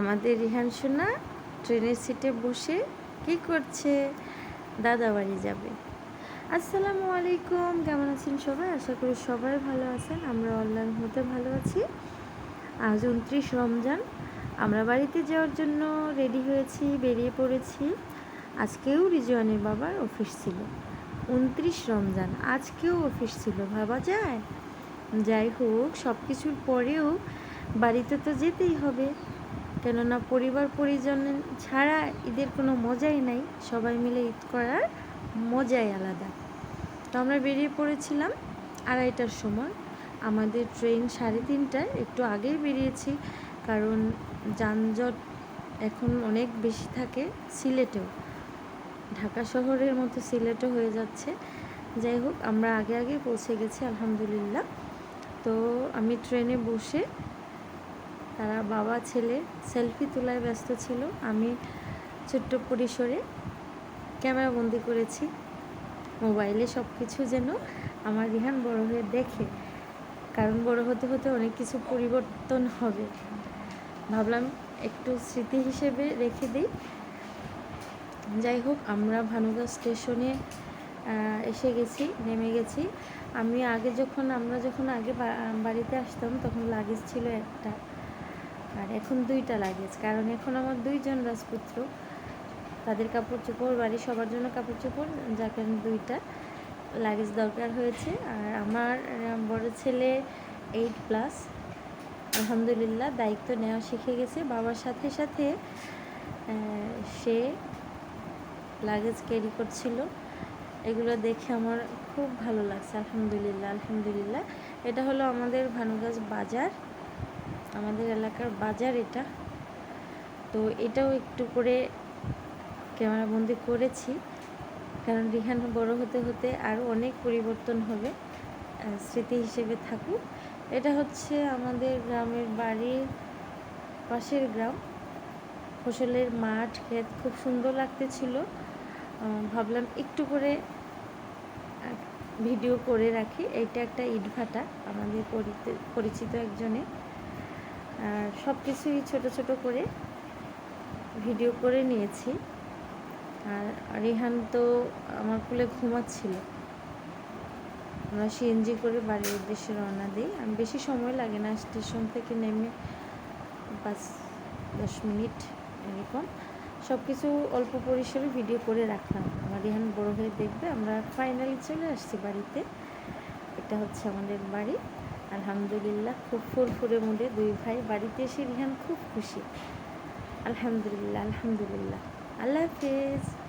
আমাদের রিহান সোনা ট্রেনের সিটে বসে কি করছে? দাদা বাড়ি যাবে। আসসালামু আলাইকুম, কেমন আছেন সবাই? আশা করি সবাই ভালো আছেন। আমরা অনলাইন হতে ভালো আছি। আজ উনত্রিশ রমজান। আমরা বাড়িতে যাওয়ার জন্য রেডি হয়েছি, বেরিয়ে পড়েছি। আজকেও রিজওয়ানের বাবার অফিস ছিল। উনত্রিশ রমজান, আজকেও অফিস ছিল, ভাবা যায়? যাই হোক সব কিছুর পরেও বাড়িতে তো যেতেই হবে। কেননা পরিবার পরিজন ছাড়া ঈদের কোনো মজাই নাই। সবাই মিলে ঈদ করার মজাই আলাদা। তো আমরা বেরিয়ে পড়েছিলাম আড়াইটার সময়। আমাদের ট্রেন সাড়ে তিনটায় একটু আগেই বেরিয়েছি কারণ যানজট এখন অনেক বেশি থাকে সিলেটেও। ঢাকা শহরের মতো সিলেটও হয়ে যাচ্ছে। যাই হোক, আমরা আগে আগে পৌঁছে গেছি, আলহামদুলিল্লাহ। তো আমি ট্রেনে বসে তারা বাবা, ছেলে, সেলফি তোলায় ব্যস্ত ছিল। আমি ছোট্ট পরিসরে ক্যামেরা বন্দি করেছি। মোবাইলে সব কিছু যেন আমার রিহান বড় হয়ে দেখে। কারণ বড় হতে হতে অনেক কিছু পরিবর্তন হবে। ভাবলাম একটু স্মৃতি হিসেবে রেখে দিই। যাই হোক, আমরা ভানুগা স্টেশনে এসে গেছি, নেমে গেছি। আমি আগে যখন, আমরা যখন আগে বাড়িতে আসতাম, তখন লাগেজ ছিল একটা। আর এখন দুইটা লাগেজ কারণ এখন আমার দুইজন রাজপুত্র। তাদের কাপড় চোপড় বাড়ি সবার জন্য কাপড় চোপড় যার কারণে দুইটা লাগেজ দরকার হয়েছে। আর আমার বড় ছেলে এইট প্লাস আলহামদুলিল্লাহ দায়িত্ব নেওয়া শিখে গেছে। বাবার সাথে সাথে সে লাগেজ ক্যারি করছিল। এগুলো দেখে আমার খুব ভালো লাগছে, আলহামদুলিল্লাহ আলহামদুলিল্লাহ। এটা হলো আমাদের ভানুগাছ বাজার। আমাদের এলাকার বাজার এটা। তো এটাও একটু করে ক্যামেরাবন্দি করেছি। কারণ রিহান বড় হতে হতে আরও অনেক পরিবর্তন হবে স্মৃতি হিসেবে থাকুক। এটা হচ্ছে আমাদের গ্রামের বাড়ির পাশের গ্রাম। ফসলের মাঠ, ক্ষেত খুব সুন্দর লাগতেছিল। ভাবলাম একটু করে ভিডিও করে রাখি। এইটা একটা ইটভাটা, আমাদের পরিচিত একজনে। সব কিছুই ছোটো ছোটো করে ভিডিও করে নিয়েছি। আর রিহান তো আমার কুলে ঘুমাচ্ছিল। আমরা সিএনজি করে বাড়ির উদ্দেশ্যে রওনা দিই। আমি বেশি সময় লাগে না, স্টেশন থেকে নেমে পাঁচ, দশ মিনিট এরকম। সব কিছু অল্প পরিসরে ভিডিও করে রাখলাম। আমার রিহান বড় হয়ে দেখবে, আমরা ফাইনালি চলে আসছি বাড়িতে। এটা হচ্ছে আমাদের বাড়ি। আলহামদুলিল্লাহ, খুব ফুরফুরে মুডে দুই ভাই বাড়িতে এসে রিহান খুব খুশি। আলহামদুলিল্লাহ আলহামদুলিল্লাহ। আল্লাহ হাফিজ।